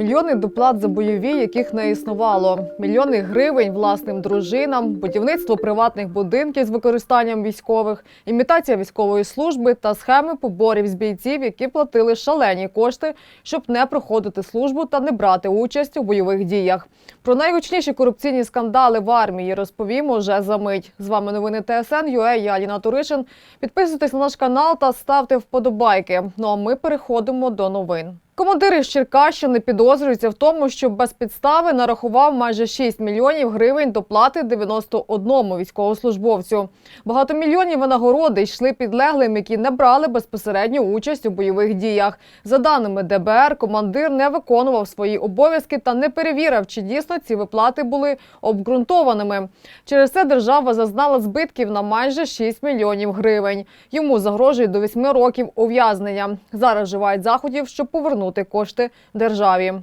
Мільйони доплат за бойові, яких не існувало, мільйони гривень власним дружинам, будівництво приватних будинків з використанням військових, імітація військової служби та схеми поборів з бійців, які платили шалені кошти, щоб не проходити службу та не брати участь у бойових діях. Про найгучніші корупційні скандали в армії розповімо вже за мить. З вами новини ТСН ЮЕ, я Аліна Туришин. Підписуйтесь на наш канал та ставте вподобайки. Ну а ми переходимо до новин. Командир із Черкащини підозрюється в тому, що без підстави нарахував майже 6 мільйонів гривень доплати 91 військовослужбовцю. Багатомільйонні винагороди йшли підлеглим, які не брали безпосередню участь у бойових діях. За даними ДБР, командир не виконував свої обов'язки та не перевірив, чи дійсно ці виплати були обґрунтованими. Через це держава зазнала збитків на майже 6 мільйонів гривень. Йому загрожує до 8 років ув'язнення. Зараз вживають заходів, щоб повернути кошти державі.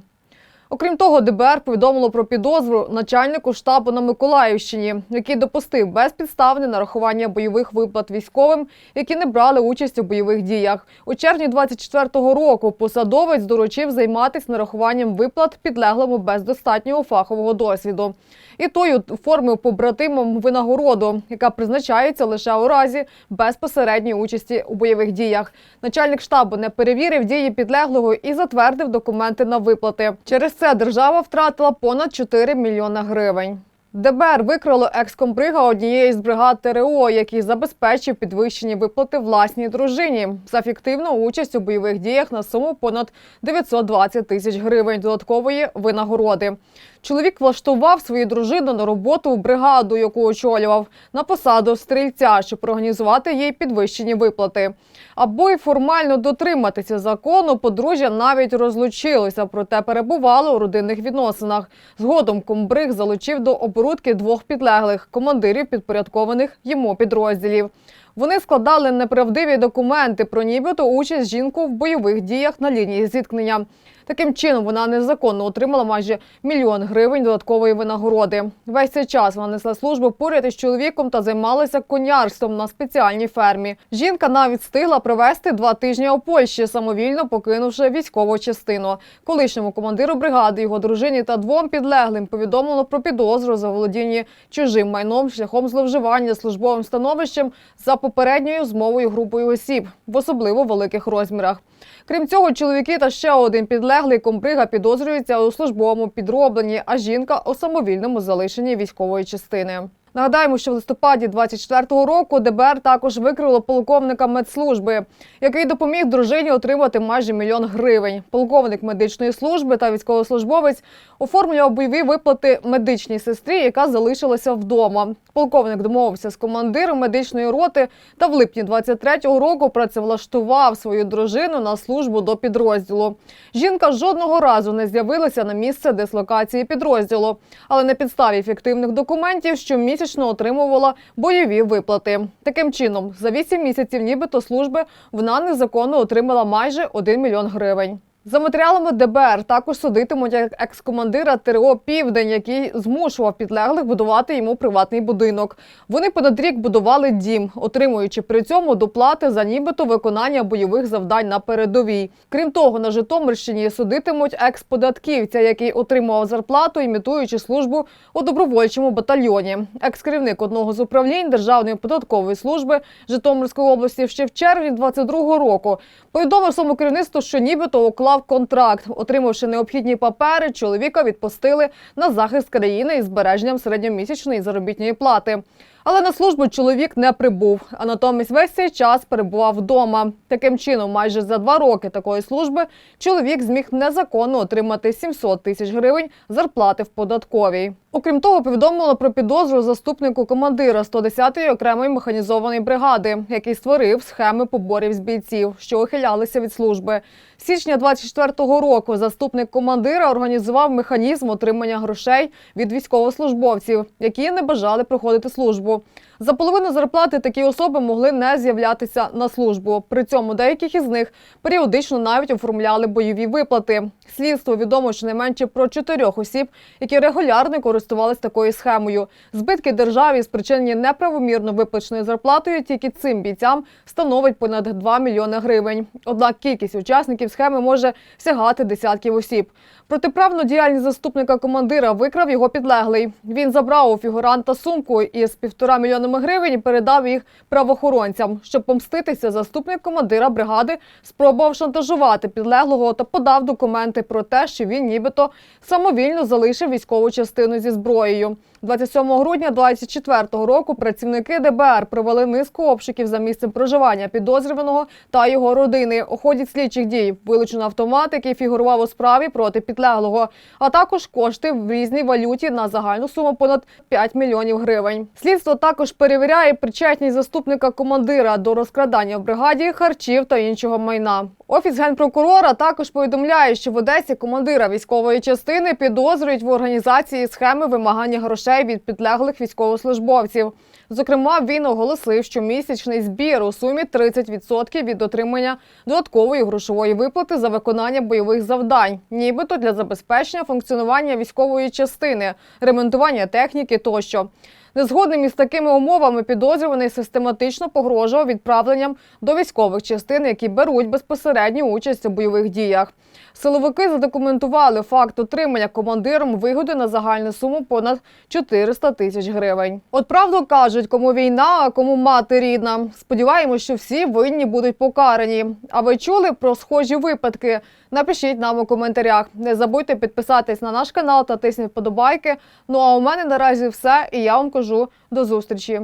Окрім того, ДБР повідомило про підозру начальнику штабу на Миколаївщині, який допустив безпідставне нарахування бойових виплат військовим, які не брали участь у бойових діях. У червні 24-го року посадовець доручив займатися нарахуванням виплат підлеглому без достатнього фахового досвіду. І той оформив побратимам винагороду, яка призначається лише у разі безпосередньої участі у бойових діях. Начальник штабу не перевірив дії підлеглого і затвердив документи на виплати. Через це держава втратила понад 4 мільйона гривень. ДБР викрало екскомбрига однієї з бригад ТРО, який забезпечив підвищені виплати власній дружині за фіктивну участь у бойових діях на суму понад 920 тисяч гривень додаткової винагороди. Чоловік влаштував свою дружину на роботу в бригаду, яку очолював, на посаду стрільця, щоб організувати їй підвищені виплати. Аби формально дотриматися закону, подружжя навіть розлучилося, проте перебували у родинних відносинах. Згодом комбриг залучив до оборудки двох підлеглих командирів підпорядкованих йому підрозділів. Вони складали неправдиві документи про нібито участь жінку в бойових діях на лінії зіткнення. Таким чином, вона незаконно отримала майже мільйон гривень додаткової винагороди. Весь цей час вона несла службу поряд із чоловіком та займалася конярством на спеціальній фермі. Жінка навіть встигла провести два тижні у Польщі, самовільно покинувши військову частину. Колишньому командиру бригади, його дружині та двом підлеглим повідомило про підозру за володіння чужим майном шляхом зловживання службовим становищем за попередньою змовою групою осіб в особливо великих розмірах. Крім цього, чоловіки та ще один підлеглий комбрига підозрюється у службовому підробленні, а жінка у самовільному залишенні військової частини. Нагадаємо, що в листопаді 24-го року ДБР також викрило полковника медслужби, який допоміг дружині отримати майже мільйон гривень. Полковник медичної служби та військовослужбовець оформлював бойові виплати медичній сестрі, яка залишилася вдома. Полковник домовився з командиром медичної роти та в липні 23-го року працевлаштував свою дружину на службу до підрозділу. Жінка жодного разу не з'явилася на місце дислокації підрозділу, але на підставі фіктивних документів щомісячно отримувала бойові виплати. Таким чином, за 8 місяців нібито служби вона незаконно отримала майже 1 мільйон гривень. За матеріалами ДБР також судитимуть як екс-командира ТРО Південь, який змушував підлеглих будувати йому приватний будинок. Вони понад рік будували дім, отримуючи при цьому доплати за нібито виконання бойових завдань на передовій. Крім того, на Житомирщині судитимуть екс-податківця, який отримував зарплату, імітуючи службу у добровольчому батальйоні. Екс-керівник одного з управлінь Державної податкової служби Житомирської області ще в червні 22-го року повідомив своєму керівництву, що нібито уклав контракт. Отримавши необхідні папери, чоловіка відпустили на захист країни із збереженням середньомісячної заробітної плати. Але на службу чоловік не прибув, а натомість весь цей час перебував вдома. Таким чином, майже за два роки такої служби чоловік зміг незаконно отримати 700 тисяч гривень зарплати в податковій. Окрім того, повідомило про підозру заступнику командира 110-ї окремої механізованої бригади, який створив схеми поборів з бійців, що ухилялися від служби. З січня 24-го року заступник командира організував механізм отримання грошей від військовослужбовців, які не бажали проходити службу. За половину зарплати такі особи могли не з'являтися на службу. При цьому деяких із них періодично навіть оформляли бойові виплати. Слідство відомо щонайменше про чотирьох осіб, які регулярно користувалися такою схемою. Збитки державі спричинені неправомірно виплаченою зарплатою тільки цим бійцям становить понад 2 мільйони гривень. Однак кількість учасників схеми може сягати десятків осіб. Протиправну діяльність заступника командира викрав його підлеглий. Він забрав у фігуранта сумку із півтора мільйонами гривень і передав їх правоохоронцям. Щоб помститися, заступник командира бригади спробував шантажувати підлеглого та подав документи про те, що він нібито самовільно залишив військову частину зі зброєю. 27 грудня 2024 року працівники ДБР провели низку обшуків за місцем проживання підозрюваного та його родини. У ході слідчих дій вилучено автомат, який фігурував у справі проти підлеглого, а також кошти в різній валюті на загальну суму понад 5 мільйонів гривень. Слідство також перевіряє причетність заступника командира до розкрадання в бригаді харчів та іншого майна. Офіс генпрокурора також повідомляє, що в Одесі командира військової частини підозрюють в організації схеми вимагання грошей від підлеглих військовослужбовців. Зокрема, він оголосив, що місячний збір у сумі 30% від отримання додаткової грошової виплати за виконання бойових завдань, нібито для забезпечення функціонування військової частини, ремонтування техніки тощо. Незгодним із такими умовами підозрюваний систематично погрожував відправленням до військових частин, які беруть безпосередню участь у бойових діях. Силовики задокументували факт отримання командиром вигоди на загальну суму понад 400 тисяч гривень. От правду кажуть, кому війна, а кому мати рідна. Сподіваємось, що всі винні будуть покарані. А ви чули про схожі випадки? Напишіть нам у коментарях. Не забудьте підписатись на наш канал та тисніть вподобайки. Ну а у мене наразі все, і я вам кажу до зустрічі.